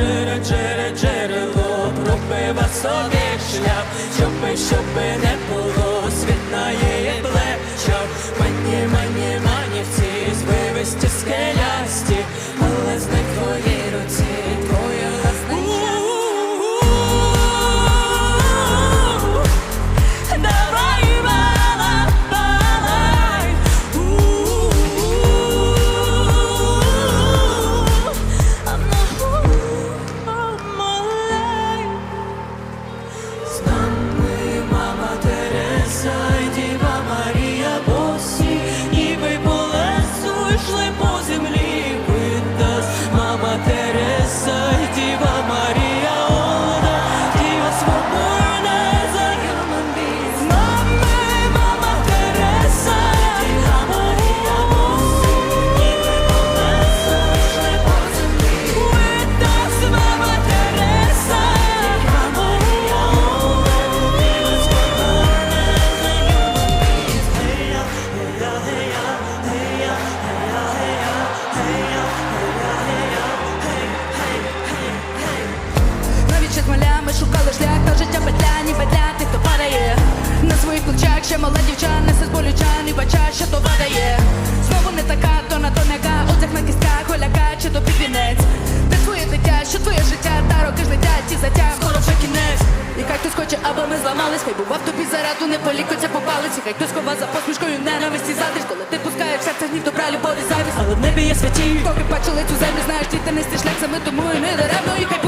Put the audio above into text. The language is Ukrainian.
джере, джере, джерело, пробива собі шлях, щоби, щоби не було, світ на її плечах. Мані, мані, манівці, звивисті скелясті, На своїх плечах. Ще мала дівча, несе з болючан і бача, що то падає Знову не така, то на то няка, одяг на кістках, голяка, чи то під вінець. Де твоє дитя, що твоє життя, та роки ж летять, ті затяг, скоро вже кінець. І хай хтось хоче, аби ми зламались, хай бував тобі зараду, не полікоться по палиці. Хай хтось хова за посмішкою ненависті задріж, коли ти пускаєш серце гнів, добра, любов і завість. Але в небі є святі. Поки бачили цю землю, знаєш, діти не шлях саме тому і не даремно, і хай